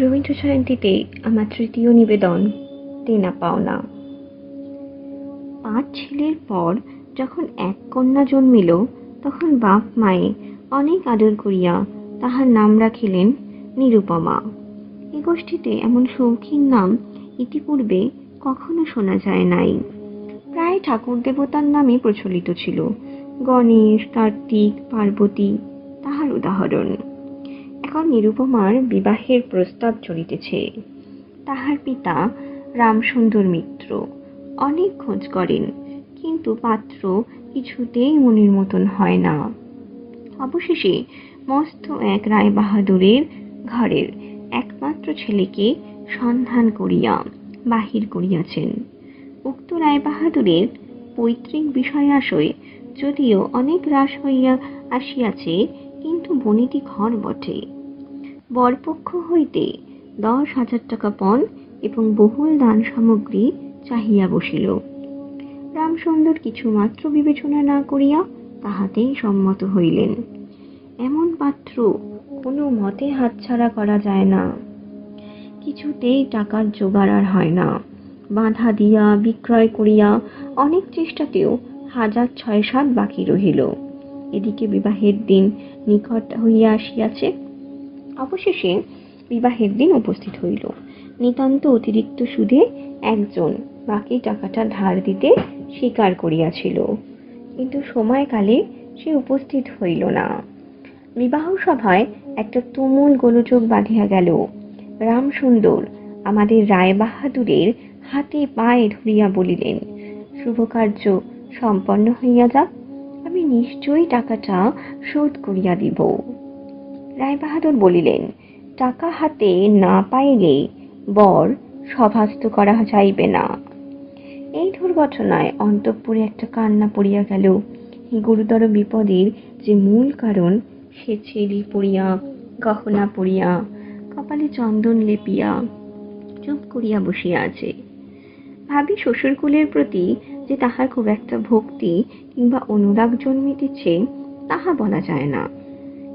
রবীন্দ্র জয়ন্তীতে আমার তৃতীয় নিবেদন দেনা পাওনা। পাঁচ ছেলের পর যখন এক কন্যা জন্মিল, তখন বাপ মায়ে অনেক আদর করিয়া তাহার নাম রাখিলেন নিরুপমা। এ গোষ্ঠীতে এমন শৌখিন নাম ইতিপূর্বে কখনো শোনা যায় নাই। প্রায় ঠাকুর দেবতার নামে প্রচলিত ছিল। গণেশ, কার্তিক, পার্বতী, তাহার উদাহরণ। এখন নিরুপমার বিবাহের প্রস্তাব চলিতেছে। তাহার পিতা রামসুন্দর মিত্র অনেক খোঁজ করেন, কিন্তু পাত্র কিছুতেই মনের মতন হয় না। অবশেষে মস্ত এক রায় বাহাদুরের ঘরের একমাত্র ছেলেকে সন্ধান করিয়া বাহির করিয়াছেন। উক্ত রায় বাহাদুরের পৈতৃক বিষয়াশয় যদিও অনেক হ্রাস হইয়া আসিয়াছে, কিন্তু বনিতি ঘর বটে। বরপক্ষ হইতে দশ হাজার টাকা পণ এবং বহুল দান সামগ্রী চাহিয়া বসিল। রামসুন্দর কিছুমাত্র বিবেচনা না করিয়া তাহাতেই সম্মত হইলেন। এমন পাত্র কোনো মতে হাতছাড়া করা যায় না। কিছুতেই টাকার জোগাড় আর হয় না। বাঁধা দিয়া, বিক্রয় করিয়া অনেক চেষ্টাতেও হাজার ছয় সাত বাকি রহিল। এদিকে বিবাহের দিন নিকট হইয়া আসিয়াছে। অবশেষে বিবাহের দিন উপস্থিত হইল। নিতান্ত অতিরিক্ত সুদে একজন বাকি টাকাটা ধার দিতে স্বীকার করিয়াছিল। কিন্তু সময়কালে সে উপস্থিত হইল না। বিবাহ সভায় একটা তুমুল গোলযোগ বাঁধিয়া গেল। রামসুন্দর আমাদের রায় বাহাদুরের হাতে পায়ে ধরিয়া বলিলেন শুভ কার্য সম্পন্ন হইয়া যাক। আমি নিশ্চয়ই টাকাটা শোধ করিয়া দিব। রায়বাহাদুর বলিলেন, টাকা হাতে না পাইলে বর সভাস্থ করা যাইবে না। এই দুর্ঘটনায় অন্তঃপুরে একটা কান্না পড়িয়া গেল। গুরুতর বিপদের যে মূল কারণ, সে ছেলি পড়িয়া, গহনা পড়িয়া, কপালে চন্দন লেপিয়া, চুপ করিয়া বসিয়া আছে। ভাবি শ্বশুরকুলের প্রতি যে তাহার খুব একটা ভক্তি কিংবা অনুরাগ জন্মিতেছে, তাহা বলা যায় না।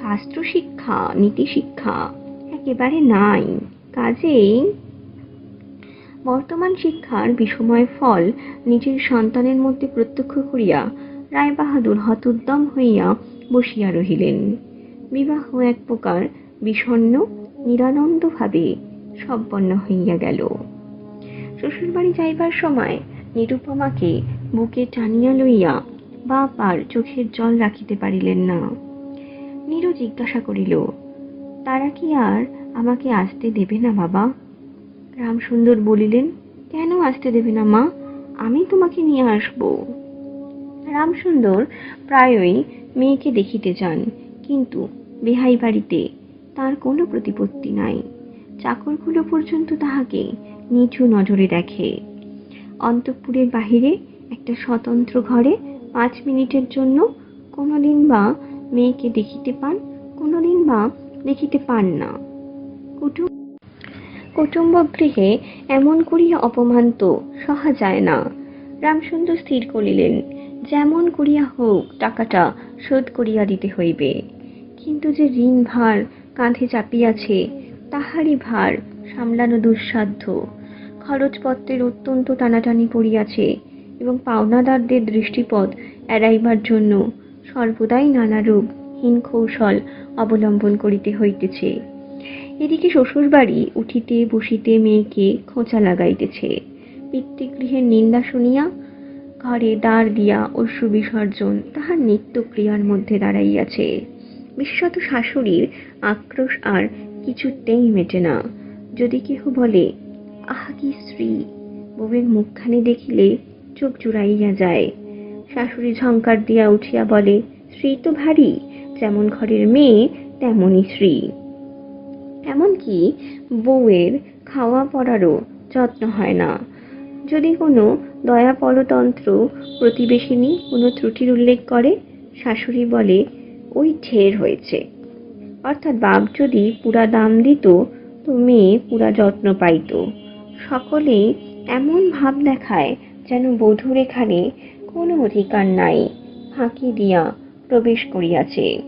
শাস্ত্র শিক্ষা নীতি শিক্ষা একেবারে নাই। কাজেই বর্তমান শিক্ষার বিষময় ফল নিজের সন্তানের মধ্যে প্রত্যক্ষ করিয়া রায়বাহাদুর হতোদ্যম হইয়া বসিয়া রহিলেন। বিবাহ এক প্রকার বিষণ্ন নিরানন্দভাবে সম্পন্ন হইয়া গেল। শ্বশুরবাড়ি যাইবার সময় নিরুপমাকে বুকে টানিয়া লইয়া বাপ আর চোখের জল রাখিতে পারিলেন না। নীরু জিজ্ঞাসা করিল, তারা কি আর আমাকে আসতে দেবে না বাবা? রামসুন্দর বলিলেন, কেন আসতে দেবে না মা? আমি তোমাকে নিয়ে আসব। রামসুন্দর প্রায়ই মেয়েকে দেখিতে যান, কিন্তু বেহাই বাড়িতে তার কোনো প্রতিপত্তি নাই। চাকরগুলো পর্যন্ত তাহাকে নিচু নজরে দেখে। অন্তঃপুরের বাহিরে একটা স্বতন্ত্র ঘরে পাঁচ মিনিটের জন্য কোনোদিন বা মেয়েকে দেখিতে পান, কোনোদিন বা দেখিতে পান না। কুটুম কুটুম্ব গৃহে এমন করিয়া অপমান তো সহা যায় না। রামসুন্দর স্থির করিলেন, যেমন করিয়া হোক, টাকাটা শোধ করিয়া দিতে হইবে। কিন্তু যে ঋণ ভার কাঁধে চাপিয়াছে, তাহারই ভার সামলানো দুঃসাধ্য। খরচপত্রের অত্যন্ত টানাটানি পড়িয়াছে এবং পাওনাদারদের দৃষ্টিপথ এড়াইবার জন্য সর্বদাই নানারূপ হীন কৌশল অবলম্বন করিতে হইতেছে। এদিকে শ্বশুরবাড়ি উঠিতে বসিতে মেয়েকে খোঁচা লাগাইতেছে। পিতৃগৃহের নিন্দা শুনিয়া, ঘরে দাঁড় দিয়া অশ্রু বিসর্জন তাহার নিত্যক্রিয়ার মধ্যে দাঁড়াইয়াছে। বিশেষত শাশুড়ির আক্রোশ আর কিছুতেই মেটে না। যদি কেহ বলে, আহা কি শ্রী বউয়ের মুখখানি দেখিলে চোখ জুড়াইয়া যায়। শাশুড়ি ঝঙ্কার দিয়া উঠিয়া বলে শ্রী তো ভারী, যেমন ঘরের মেয়ে, তেমনই শ্রী এমনকি বউয়ের খাওয়া পড়ারও যত্ন হয় না। যদি কোনো দয়া পরতন্ত্র প্রতিবেশিনী কোনো ত্রুটির উল্লেখ করে, শাশুড়ি বলে, ওই ঢের হয়েছে। অর্থাৎ বাপ যদি পুরা দাম দিত, তো মেয়ে পুরা যত্ন পাইত। সকলে এমন ভাব দেখায় যেন বধূর এখানে কোনো অধিকার নাই। ফাঁকি দিয়া প্রবেশ করিয়াছে।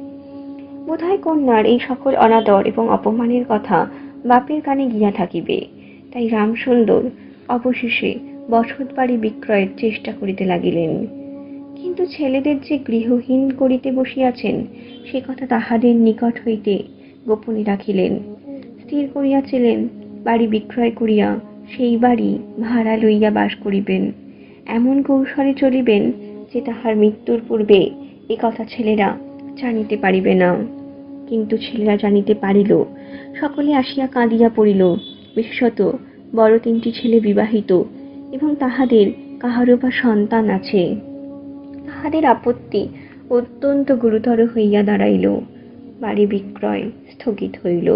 বোধহয় কন্যার এই সকল অনাদর এবং অপমানের কথা বাপের কানে গিয়া থাকিবে। তাই রামসুন্দর অবশেষে বসত বাড়ি বিক্রয়ের চেষ্টা করিতে লাগিলেন। কিন্তু ছেলেদের যে গৃহহীন করিতে বসিয়াছেন, সে কথা তাহাদের নিকট হইতে গোপনে রাখিলেন। স্থির করিয়াছিলেন, বাড়ি বিক্রয় করিয়া সেই বাড়ি ভাড়া লইয়া বাস করিবেন। এমন কৌশলে চলিবেন যে তাহার মৃত্যুর পূর্বে এ কথা ছেলেরা জানিতে পারিবে না। কিন্তু ছেলেরা জানিতে পারিল, সকলে আসিয়া কাঁদিয়া পড়িল। বিশেষত বড় তিনটি ছেলে বিবাহিত এবং তাহাদের কাহারও বা সন্তান আছে। তাহাদের আপত্তি অত্যন্ত গুরুতর হইয়া দাঁড়াইল, বাড়ি বিক্রয় স্থগিত হইল।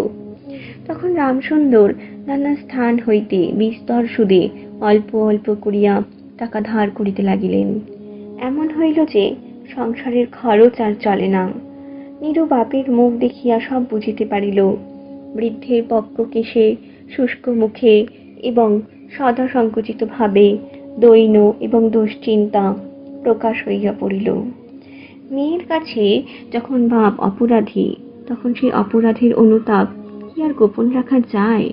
তখন রামসুন্দর নানা স্থান হইতে বিস্তর সুদে অল্প অল্প করিয়া টাকা ধার করিতে লাগিলেন। এমন হইল যে সংসারের খরচ আর চলে না। নিরু বাপের মুখ দেখিয়া সব বুঝিতে পারিল, বৃদ্ধের পক্ষকে সে শুষ্ক মুখে এবং সদা সংকুচিত ভাবে দৈন্য এবং দুশ্চিন্তা প্রকাশ হইয়া পড়িল। মেয়ের কাছে যখন বাপ অপরাধী, তখন সেই অপরাধের অনুতাপ কি আর গোপন রাখা যায়?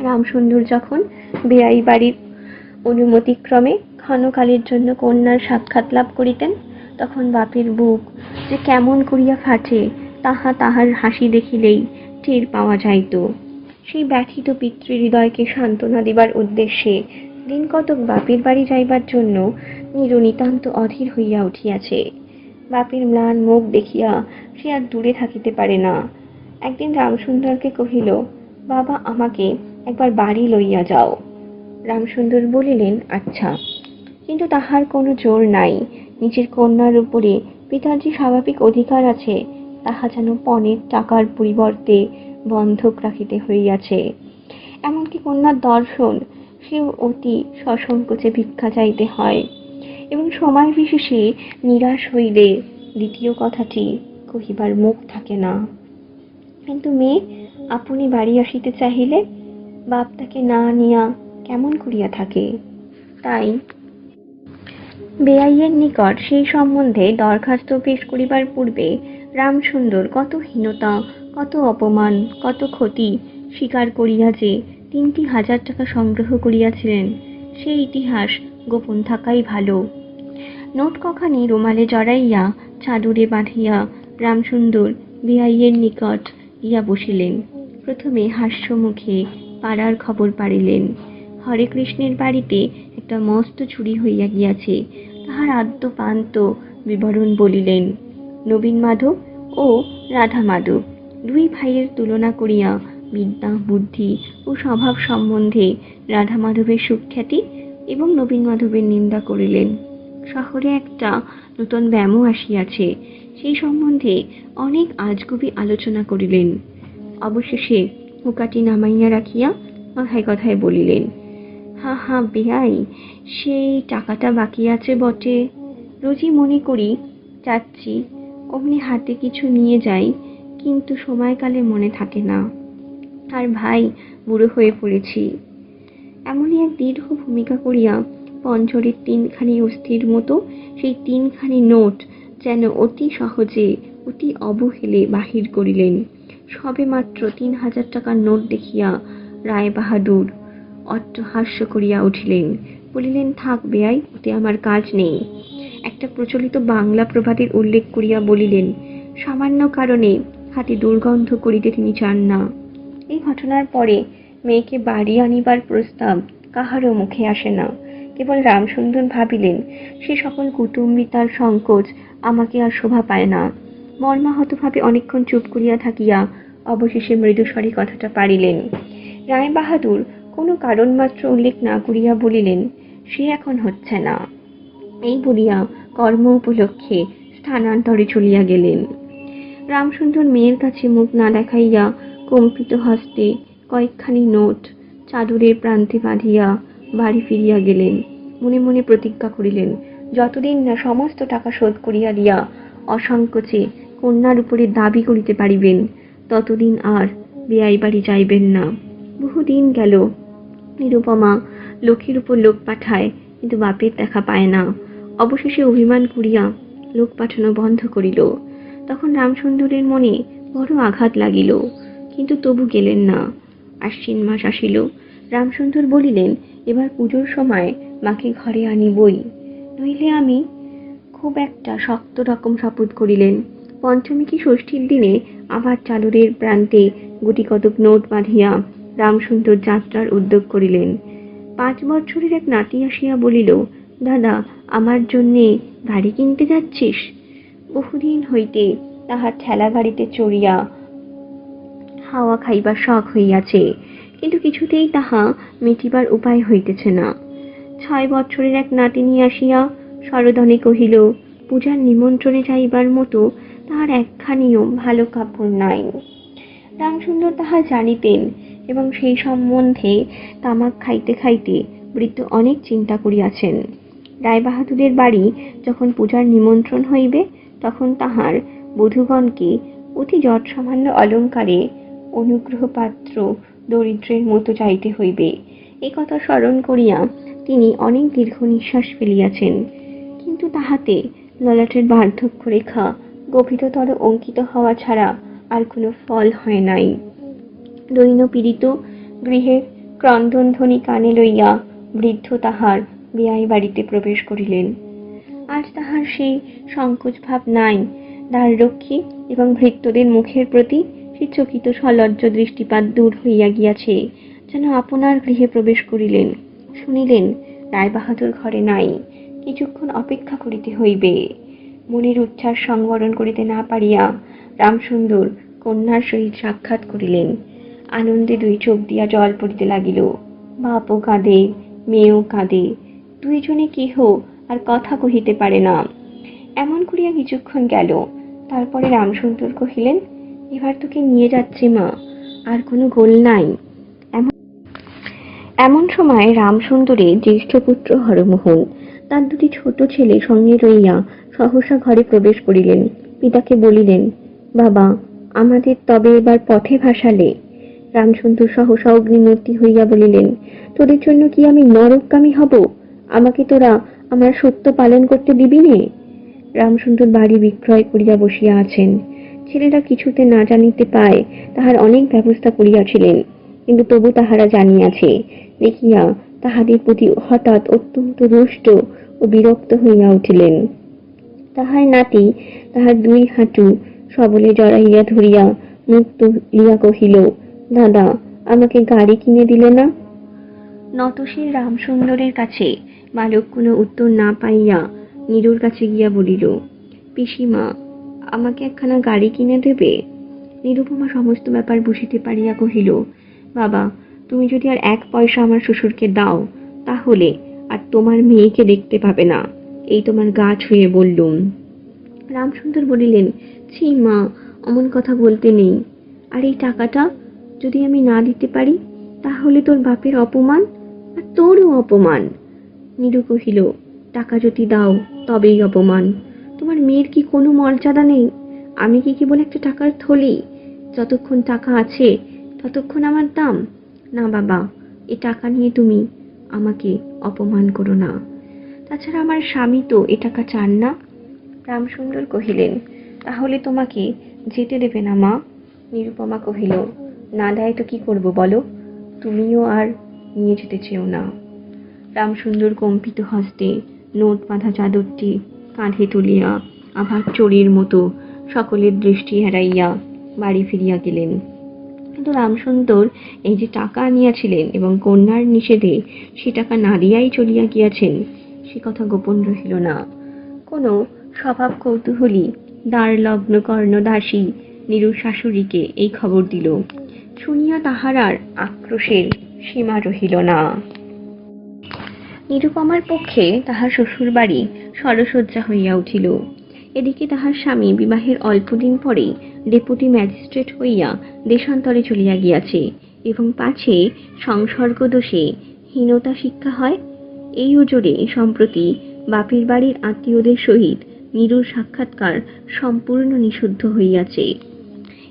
রামসুন্দর যখন বেআই বাড়ির অনুমতিক্রমে ক্ষণকালের জন্য কন্যার সাক্ষাৎ লাভ করিতেন, তখন বাপের বুক যে কেমন করিয়া ফাটে, তাহা তাহার হাসি দেখিলেই টের পাওয়া যাইত। সেই ব্যথিত পিতৃহৃদয়কে সান্ত্বনা দিবার উদ্দেশ্যে দিন কতক বাপের বাড়ি যাইবার জন্য নিরু নিতান্ত অধীর হইয়া উঠিয়াছে। বাপের ম্লান মুখ দেখিয়া সে আর দূরে থাকিতে পারে না। একদিন রামসুন্দরকে কহিল, বাবা, আমাকে একবার বাড়ি লইয়া যাও। রামসুন্দর বলিলেন আচ্ছা। কিন্তু তাহার কোনো জোর নাই। নিজের কন্যার উপরে পিতার যে স্বাভাবিক অধিকার আছে, তাহা যেন পণের টাকার পরিবর্তে বন্ধক রাখিতে হইয়াছে। এমনকি কন্যার দর্শন, সেও অতি সসংকোচে ভিক্ষা চাইতে হয়। এবং সময় বিশেষে নিরাশ হইলে দ্বিতীয় কথাটি কহিবার মুখ থাকে না। কিন্তু মেয়ে, আপনি বাড়ি আসিতে চাহিলে বাপ তাকে না নিয়া কেমন করিয়া থাকে। তাই বেআইয়ের নিকট সেই সম্বন্ধে দরখাস্ত পেশ করিবার পূর্বে রামসুন্দর কত হীনতা, কত অপমান, কত ক্ষতি স্বীকার করিয়া যে তিনটি হাজার টাকা সংগ্রহ করিয়াছিলেন সেই ইতিহাস গোপন থাকাই ভালো। নোট কখানি রুমালে জড়াইয়া চাদরে বাঁধিয়া রামসুন্দর বেআইয়ের নিকট গিয়া বসিলেন। প্রথমে হাস্যমুখে পাড়ার খবর পাড়িলেন। হরে কৃষ্ণের বাড়িতে একটা মস্ত ছুরি হইয়া গিয়াছে। তাহার আদ্য পান্ত বিবরণ বলিলেন, নবীন মাধব ও রাধা মাধব, দুই ভাইয়ের তুলনা করিয়া বিদ্যা, বুদ্ধি ও স্বভাব সম্বন্ধে রাধা মাধবের সুখ্যাতি এবং নবীন মাধবের নিন্দা করিলেন। শহরে একটা নূতন ব্যায়ামও আসিয়াছে, সেই সম্বন্ধে অনেক আজগুবি আলোচনা করিলেন। অবশেষে হুকাটি নামাইয়া রাখিয়া কথায় কথায় বলিলেন হা হা বেয়াই সেই টাকাটা বাকি আছে বটে। রোজই মনে করি যাচ্ছি অমনি হাতে কিছু নিয়ে যাই, কিন্তু সময়কালে মনে থাকে না। আর ভাই, বুড়ো হয়ে পড়েছি। এমনই এক দীর্ঘ ভূমিকা করিয়া পঞ্চরের তিনখানি অস্থির মতো, সেই তিনখানি নোট যেন অতি সহজে, অতি অবহেলে বাহির করিলেন। সবে মাত্র তিন হাজার টাকার নোট দেখিয়া রায় বাহাদুর অট্টহাস্য করিয়া উঠিলেন। বলিলেন, থাক বেয়াই, ওতে আমার কাজ নেই। একটা প্রচলিত বাংলা প্রবাদের উল্লেখ করিয়া বলিলেন, সামান্য কারণে হাতে দুর্গন্ধ করিতে তিনি চান না। এই ঘটনার পরে মেয়েকে বাড়ি আনিবার প্রস্তাব কাহারও মুখে আসে না। কেবল রামসুন্দর ভাবিলেন, সে সকল কুটুম্বিতার সংকোচ আমাকে আর শোভা পায় না। মর্মাহতভাবে অনেকক্ষণ চুপ করিয়া থাকিয়া অবশেষে মৃদুস্বরে কথাটা পারিলেন, রায় বাহাদুর কোনো কারণ মাত্র উল্লেখ না করিয়া বলিলেন, সে এখন হচ্ছে না। এই বলিয়া কর্ম উপলক্ষে স্থানান্তরে চলিয়া গেলেন। রামসুন্দর মেয়ের কাছে মুখ না দেখাইয়া কম্পিত হস্তে কয়েকখানি নোট চাদরের প্রান্তে বাঁধিয়া বাড়ি ফিরিয়া গেলেন। মনে মনে প্রতিজ্ঞা করিলেন, যতদিন না সমস্ত টাকা শোধ করিয়া দিয়া অসংকোচে কন্যার উপরে দাবি করিতে পারিবেন, ততদিন আর বেয়াই বাড়ি যাইবেন না। বহুদিন গেল নিরুপমা লোকের উপর লোক পাঠায়, কিন্তু বাপের দেখা পায় না। অবশেষে অভিমান করিয়া লোক পাঠানো বন্ধ করিল। তখন রামসুন্দরের মনে বড় আঘাত লাগিল, কিন্তু তবু গেলেন না। আশ্বিন মাস আসিল। রামসুন্দর বলিলেন, এবার পুজোর সময় মাকে ঘরে আনিবই। নইলে আমি খুব একটা শক্ত রকম শপথ করিলেন। পঞ্চমী কি ষষ্ঠীর দিনে আবার চাদরের প্রান্তে গুটি কতক নোট বাঁধিয়া রামসুন্দর যাত্রার উদ্যোগ করিলেন। পাঁচ বছরের এক নাতি আসিয়া বলিল, দাদা, আমার জন্যে গাড়ি কিনতে যাচ্ছিস? বহুদিন হইতে তাহার ঠেলা গাড়িতে চড়িয়া হাওয়া খাইবার শখ হইয়াছে, কিন্তু কিছুতেই তাহা মিটিবার উপায় হইতেছে না। ছয় বছরের এক নাতিনী আসিয়া সরদনে কহিল, পূজার নিমন্ত্রণে যাইবার মতো তাহার একখানিও ভালো কাপড় নাই। রামসুন্দর তাহা জানিতেন। এবং সেই সম্বন্ধে তামাক খাইতে খাইতে বৃদ্ধ অনেক চিন্তা করিয়াছেন। রায়বাহাদুরের বাড়ি যখন পূজার নিমন্ত্রণ হইবে, তখন তাহার বধূগণকে অতি যৎ সামান্য অলঙ্কারে অনুগ্রহ পাত্র দরিদ্রের মতো চাইতে হইবে। এ কথা স্মরণ করিয়া তিনি অনেক দীর্ঘ নিঃশ্বাস ফেলিয়াছেন। কিন্তু তাহাতে ললাটের বার্ধক্য রেখা গভীরতর অঙ্কিত হওয়া ছাড়া আর কোনো ফল হয় নাই। দৈন পীড়িত গৃহের ক্রন্দনধ্বনি কানে লইয়া বৃদ্ধ তাহার বিয়াই বাড়িতে প্রবেশ করিলেন। আজ তাহার সেই সংকোচ ভাব নাই। দ্বাররক্ষী এবং ভৃত্যদের মুখের প্রতি সে চকিত সলজ্জ দৃষ্টিপাত দূর হইয়া গিয়াছে, যেন আপনার গৃহে প্রবেশ করিলেন। শুনিলেন, রায়বাহাদুর ঘরে নাই, কিছুক্ষণ অপেক্ষা করিতে হইবে। মনের উচ্ছ্বাস সংবরণ করিতে না পারিয়া রামসুন্দর কন্যার সহিত সাক্ষাৎ করিলেন। আনন্দে দুই চোখ দিয়া জল পড়িতে লাগিল। বাপও কাঁদে, মেয়েও কাঁদে। দুইজনে কেহ আর কথা কহিতে পারে না। এমন করিয়া কিছুক্ষণ গেল। তারপরে রামসুন্দর কহিলেন, এবার তোকে নিয়ে যাচ্ছি মা, আর কোনো গোল নাই। এমন এমন সময় রামসুন্দরের জ্যেষ্ঠ পুত্র হরমোহন, তার দুটি ছোট ছেলে সঙ্গে রইয়া সহসা ঘরে প্রবেশ করিলেন। পিতাকে বলিলেন, বাবা, আমাদের তবে এবার পথে ভাসালে। রামসুন্দর সহসা অগ্নিমূর্তি হইয়া বলিলেন, তোদের জন্য কি আমি নরকগামী হব? আমাকে তোরা আমার সত্য পালন করতে দিবি নে? রামসুন্দর বাড়ি বিক্রয় করিয়া বসিয়া আছেন। ছেলেরা কিছুতে না জানিতে পায় তাহার অনেক ব্যবস্থা করিয়াছিলেন, কিন্তু তবু তাহারা জানিয়াছে, দেখিয়া তাহাদের প্রতি হঠাৎ অত্যন্ত রুষ্ট ও বিরক্ত হইয়া উঠিলেন। তাহার নাতি তাহার দুই হাঁটু সবলে জড়াইয়া ধরিয়া মুখ তুলিয়া কহিল দাদা, আমাকে গাড়ি কিনে দিলে না? নতশীল রামসুন্দরের কাছে বালক কোনো উত্তর না পাইয়া নীরুর কাছে গিয়া বলিল, পিসিমা, আমাকে একখানা গাড়ি কিনে দেবে? নিরুপমা সমস্ত ব্যাপার বুঝিতে পারিয়া কহিল, বাবা, তুমি যদি আর এক পয়সা আমার শ্বশুরকে দাও, তাহলে আর তোমার মেয়েকে দেখতে পাবে না। এই তোমার গা ছুঁয়ে বললুম। রামসুন্দর বলিলেন, ছি মা, অমন কথা বলতে নেই। আর এই টাকাটা যদি আমি না দিতে পারি, তাহলে তোর বাপের অপমান আর তোরও অপমান। নীরু কহিল, টাকা যদি দাও, তবেই অপমান। তোমার মেয়ের কি কোনো মর্যাদা নেই? আমি কি কেবল একটা টাকার থলি? যতক্ষণ টাকা আছে, ততক্ষণ আমার দাম। না বাবা, এ টাকা নিয়ে তুমি আমাকে অপমান করো না। তাছাড়া আমার স্বামী তো এ টাকা চান না। রামসুন্দর কহিলেন, তাহলে তোমাকে যেতে দেবে না মা? নিরুপমা কহিল না দেয় তো কি করব বলো? তুমিও আর নিয়ে যেতে চেও না। রামসুন্দর কম্পিত হস্তে নোট বাঁধা চাদরটি কাঁধে তুলিয়া আবার চোরের মতো সকলের দৃষ্টি এড়াইয়া বাড়ি ফিরিয়া গেলেন। কিন্তু রামসুন্দর এই যে টাকা আনিয়াছিলেন এবং কন্যার নিষেধে সে টাকা না দিয়াই চলিয়া গিয়াছেন, সে কথা গোপন রহিল না। কোনো স্বভাব কৌতূহলী দ্বার লগ্ন কর্ণ দাসী শাশুড়িকে এই খবর দিল। শুনিয়া তাহার আর আক্রোশের সীমা রহিল না। নিরুপমার পক্ষে তাহার শ্বশুর বাড়ি সরসজ্জা হইয়া উঠিল। এদিকে তাহার স্বামী বিবাহের অল্পদিন পরে ডেপুটি ম্যাজিস্ট্রেট হইয়া দেশান্তরে চলিয়া গিয়াছে এবং পাছে সংসর্গ দোষে হীনতা শিক্ষা হয়। এই ওজোরে সম্প্রতি বাপের বাড়ির আত্মীয়দের সহিত নীরুর সাক্ষাৎকার সম্পূর্ণ নিষিদ্ধ হইয়াছে।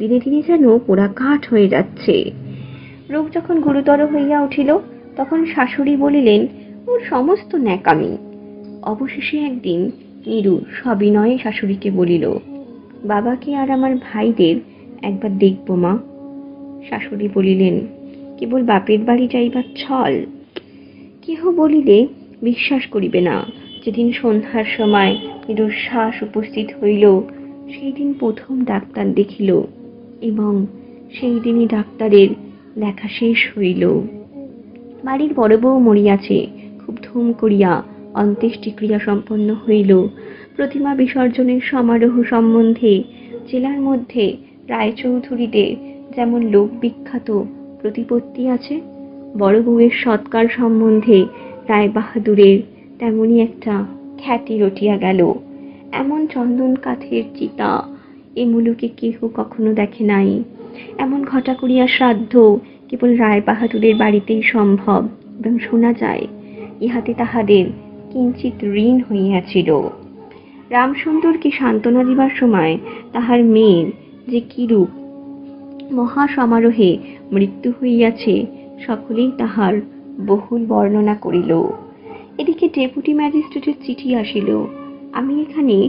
দিনে দিনে যেন পোড়া কাঠ হয়ে যাচ্ছে। রোগ যখন গুরুতর হইয়া উঠিল, তখন শাশুড়ি বলিলেন, ওর সমস্ত ন্যাকামি। অবশেষে একদিন নিরু সবিনয়ে শাশুড়িকে বলিল বাবাকে আর আমার ভাইদের একবার দেখব মা? শাশুড়ি বলিলেন, কেবল বাপের বাড়ি যাইবার ছল। কেহ বলিলে বিশ্বাস করিবে না, যেদিন সন্ধ্যার সময় নীরুর শ্বাস উপস্থিত হইল সেই দিন প্রথম ডাক্তার দেখিল। এবং সেই দিনই ডাক্তারের দেখা শেষ হইল। বাড়ির বড় বউ মরিয়াছে, খুব ধুম করিয়া অন্ত্যেষ্টিক্রিয়া সম্পন্ন হইল। প্রতিমা বিসর্জনের সমারোহ সম্বন্ধে জেলার মধ্যে রায়চৌধুরীদের যেমন লোক বিখ্যাত প্রতিপত্তি আছে, বড় বউয়ের সৎকার সম্বন্ধে রায় বাহাদুরের তেমনই একটা খ্যাতি রটিয়া গেল। এমন চন্দন কাঠের চিতা এ মুলুকে কেহ কখনো দেখে নাই। এমন ঘটা করিয়া শ্রাদ্ধ কেবল রায় বাহাদুরের বাড়িতেই সম্ভব এবং শোনা যায়, ইহাতে তাহাদের কিঞ্চিত ঋণ হইয়াছিল। রামসুন্দরকে সান্ত্বনা দিবার সময় তাহার মেয়ের যে কিরূপ মহা সমারোহে মৃত্যু হইয়াছে, সকলেই তাহার বহুল বর্ণনা করিল। এদিকে ডেপুটি ম্যাজিস্ট্রেটের চিঠি আসিল। আমি এখানে